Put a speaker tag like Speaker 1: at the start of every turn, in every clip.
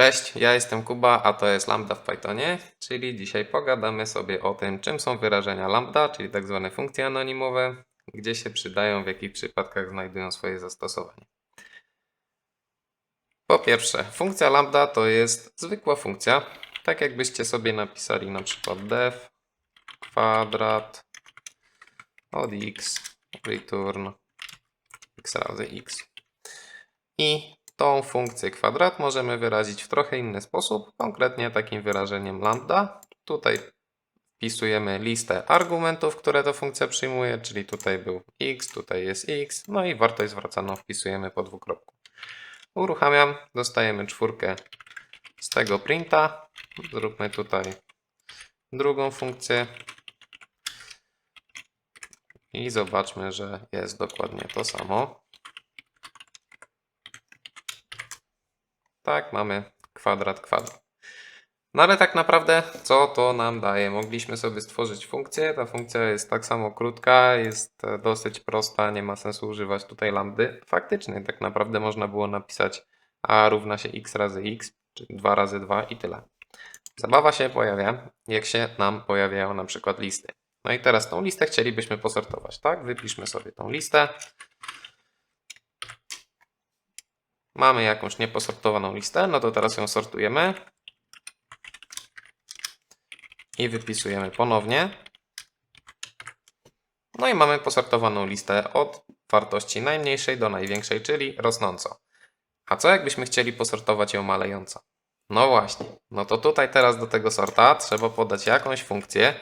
Speaker 1: Cześć, ja jestem Kuba, a to jest Lambda w Pythonie, czyli dzisiaj pogadamy sobie o tym, czym są wyrażenia lambda, czyli tak zwane funkcje anonimowe, gdzie się przydają, w jakich przypadkach znajdują swoje zastosowanie. Po pierwsze, funkcja lambda to jest zwykła funkcja, tak jakbyście sobie napisali na przykład def kwadrat od x return x razy x. I tą funkcję kwadrat możemy wyrazić w trochę inny sposób, konkretnie takim wyrażeniem lambda. Tutaj wpisujemy listę argumentów, które ta funkcja przyjmuje, czyli tutaj był x, tutaj jest x, no i wartość zwracaną wpisujemy po dwukropku. Uruchamiam, dostajemy czwórkę z tego printa. Zróbmy tutaj drugą funkcję. I zobaczmy, że jest dokładnie to samo. Tak, mamy kwadrat, kwadrat. No ale tak naprawdę, co to nam daje? Mogliśmy sobie stworzyć funkcję. Ta funkcja jest tak samo krótka, jest e, dosyć prosta, nie ma sensu używać tutaj lambdy. Faktycznie, tak naprawdę można było napisać a równa się x razy x, czyli 2 razy 2 i tyle. Zabawa się pojawia, jak się nam pojawiają na przykład listy. No i teraz tą listę chcielibyśmy posortować, tak? Wypiszmy sobie tą listę. Mamy jakąś nieposortowaną listę, no to teraz ją sortujemy. I wypisujemy ponownie. No i mamy posortowaną listę od wartości najmniejszej do największej, czyli rosnąco. A co jakbyśmy chcieli posortować ją malejąco? No właśnie, no to tutaj teraz do tego sorta trzeba podać jakąś funkcję,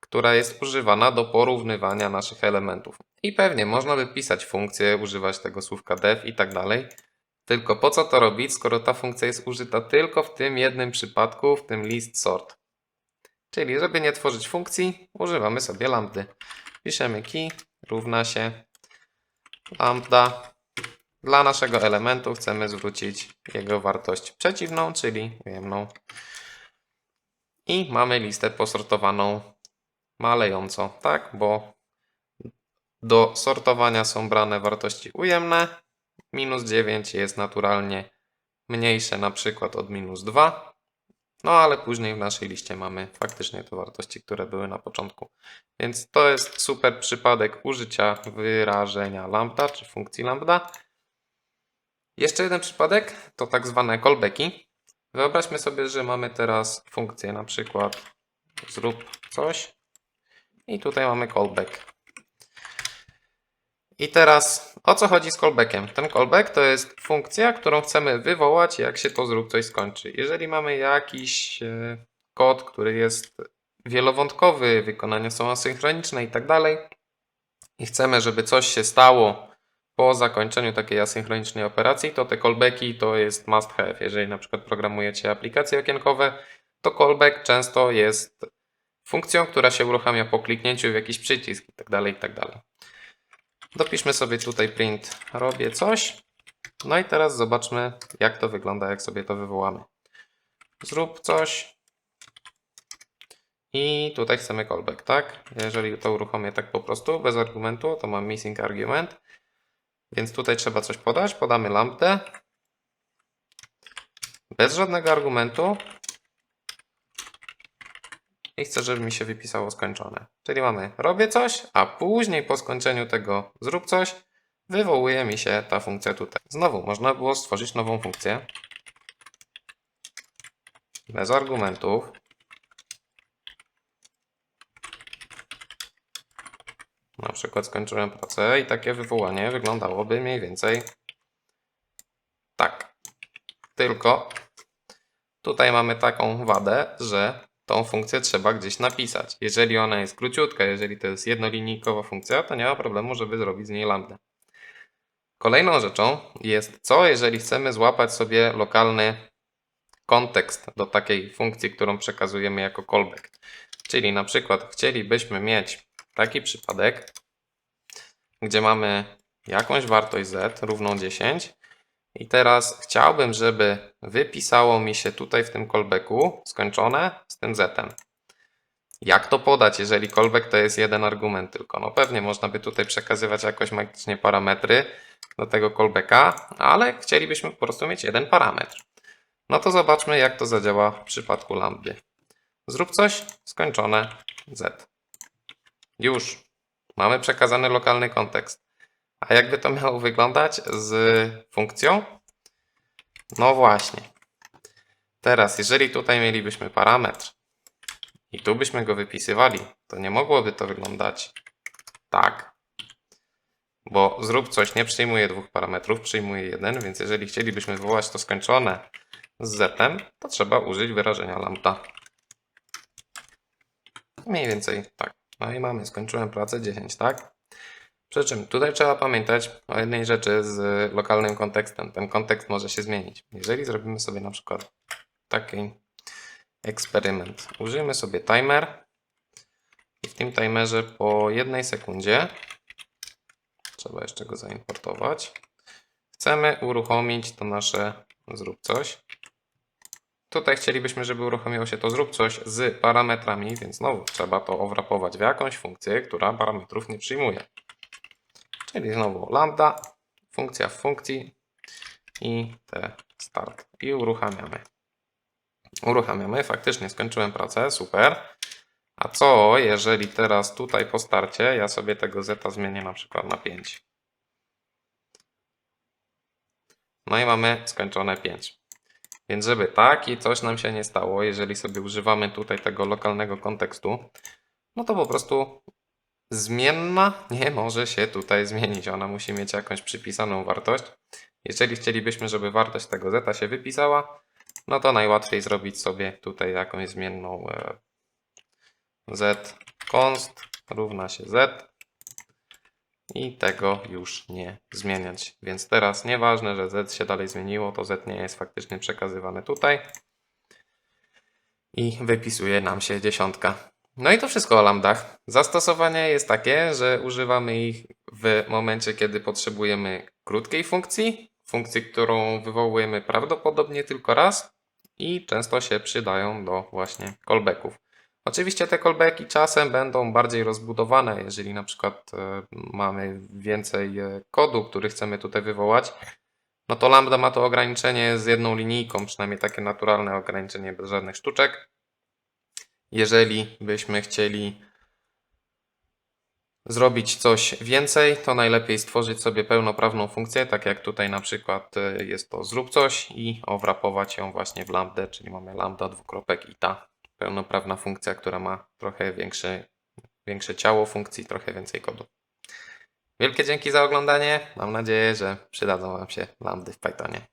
Speaker 1: która jest używana do porównywania naszych elementów. I pewnie można by pisać funkcję, używać tego słówka def i tak dalej. Tylko po co to robić, skoro ta funkcja jest użyta tylko w tym jednym przypadku, w tym list sort. Czyli żeby nie tworzyć funkcji, używamy sobie lambdy. Piszemy key równa się lambda. Dla naszego elementu chcemy zwrócić jego wartość przeciwną, czyli ujemną. I mamy listę posortowaną malejąco, tak? Bo do sortowania są brane wartości ujemne, minus 9 jest naturalnie mniejsze na przykład od minus 2. No ale później w naszej liście mamy faktycznie te wartości, które były na początku. Więc to jest super przypadek użycia wyrażenia lambda czy funkcji lambda. Jeszcze jeden przypadek to tak zwane callbacki. Wyobraźmy sobie, że mamy teraz funkcję na przykład zrób coś i tutaj mamy callback. I teraz o co chodzi z callbackiem? Ten callback to jest funkcja, którą chcemy wywołać, jak się to zrób coś skończy. Jeżeli mamy jakiś e, kod, który jest wielowątkowy, wykonania są asynchroniczne i tak dalej, i chcemy, żeby coś się stało po zakończeniu takiej asynchronicznej operacji, to te callbacki to jest must have. Jeżeli na przykład programujecie aplikacje okienkowe, to callback często jest funkcją, która się uruchamia po kliknięciu w jakiś przycisk i tak dalej, i tak dalej. Dopiszmy sobie tutaj print robię coś. No i teraz zobaczmy, jak to wygląda, jak sobie to wywołamy. Zrób coś. I tutaj chcemy callback, tak? Jeżeli to uruchomię tak po prostu, bez argumentu, to mam missing argument. Więc tutaj trzeba coś podać. Podamy lambdę. Bez żadnego argumentu. I chcę, żeby mi się wypisało skończone. Czyli mamy robię coś, a później po skończeniu tego zrób coś, wywołuje mi się ta funkcja tutaj. Znowu można było stworzyć nową funkcję. Bez argumentów. Na przykład skończyłem pracę i takie wywołanie wyglądałoby mniej więcej tak. Tylko tutaj mamy taką wadę, że tą funkcję trzeba gdzieś napisać. Jeżeli ona jest króciutka, jeżeli to jest jednolinijkowa funkcja, to nie ma problemu, żeby zrobić z niej lambdę. Kolejną rzeczą jest co, jeżeli chcemy złapać sobie lokalny kontekst do takiej funkcji, którą przekazujemy jako callback. Czyli na przykład chcielibyśmy mieć taki przypadek, gdzie mamy jakąś wartość z równą 10 i teraz chciałbym, żeby wypisało mi się tutaj w tym callbacku skończone z tym zetem. Jak to podać, jeżeli callback to jest jeden argument tylko? No pewnie można by tutaj przekazywać jakoś magicznie parametry do tego callbacka, ale chcielibyśmy po prostu mieć jeden parametr. No to zobaczmy, jak to zadziała w przypadku lambdy. Zrób coś, skończone, z. Już. Mamy przekazany lokalny kontekst. A jakby to miało wyglądać z funkcją? No właśnie. Teraz, jeżeli tutaj mielibyśmy parametr i tu byśmy go wypisywali, to nie mogłoby to wyglądać tak. Bo zrób coś nie przyjmuje dwóch parametrów, przyjmuje jeden, więc jeżeli chcielibyśmy wywołać to skończone z z, to trzeba użyć wyrażenia lambda. Mniej więcej tak. No i mamy, skończyłem pracę 10, tak? Przy czym tutaj trzeba pamiętać o jednej rzeczy z lokalnym kontekstem. Ten kontekst może się zmienić. Jeżeli zrobimy sobie na przykład taki eksperyment. Użyjmy sobie timer i w tym timerze po jednej sekundzie trzeba jeszcze go zaimportować. Chcemy uruchomić to nasze zrób coś. Tutaj chcielibyśmy, żeby uruchomiło się to zrób coś z parametrami, więc znowu trzeba to owrapować w jakąś funkcję, która parametrów nie przyjmuje. Czyli znowu lambda, funkcja w funkcji i te start. I uruchamiamy. Uruchamiamy, faktycznie skończyłem pracę, super. A co jeżeli teraz tutaj po starcie ja sobie tego zeta zmienię na przykład na 5? No i mamy skończone 5. Więc żeby tak i coś nam się nie stało, jeżeli sobie używamy tutaj tego lokalnego kontekstu, no to po prostu zmienna nie może się tutaj zmienić. Ona musi mieć jakąś przypisaną wartość. Jeżeli chcielibyśmy, żeby wartość tego zeta się wypisała, no to najłatwiej zrobić sobie tutaj jakąś zmienną e, z const równa się z i tego już nie zmieniać. Więc teraz nieważne, że z się dalej zmieniło, to z nie jest faktycznie przekazywane tutaj i wypisuje nam się dziesiątka. No i to wszystko o lambdach. Zastosowanie jest takie, że używamy ich w momencie, kiedy potrzebujemy krótkiej funkcji, funkcji, którą wywołujemy prawdopodobnie tylko raz i często się przydają do właśnie callbacków. Oczywiście te callbacki czasem będą bardziej rozbudowane, jeżeli na przykład e, mamy więcej e, kodu, który chcemy tutaj wywołać, no to lambda ma to ograniczenie z jedną linijką, przynajmniej takie naturalne ograniczenie bez żadnych sztuczek. Jeżeli byśmy chcieli zrobić coś więcej, to najlepiej stworzyć sobie pełnoprawną funkcję, tak jak tutaj na przykład e, jest to zrób coś i owrapować ją właśnie w lambdę, czyli mamy lambda dwukropek i ta pełnoprawna funkcja, która ma trochę większe, większe ciało funkcji, trochę więcej kodu. Wielkie dzięki za oglądanie. Mam nadzieję, że przydadzą Wam się lambdy w Pythonie.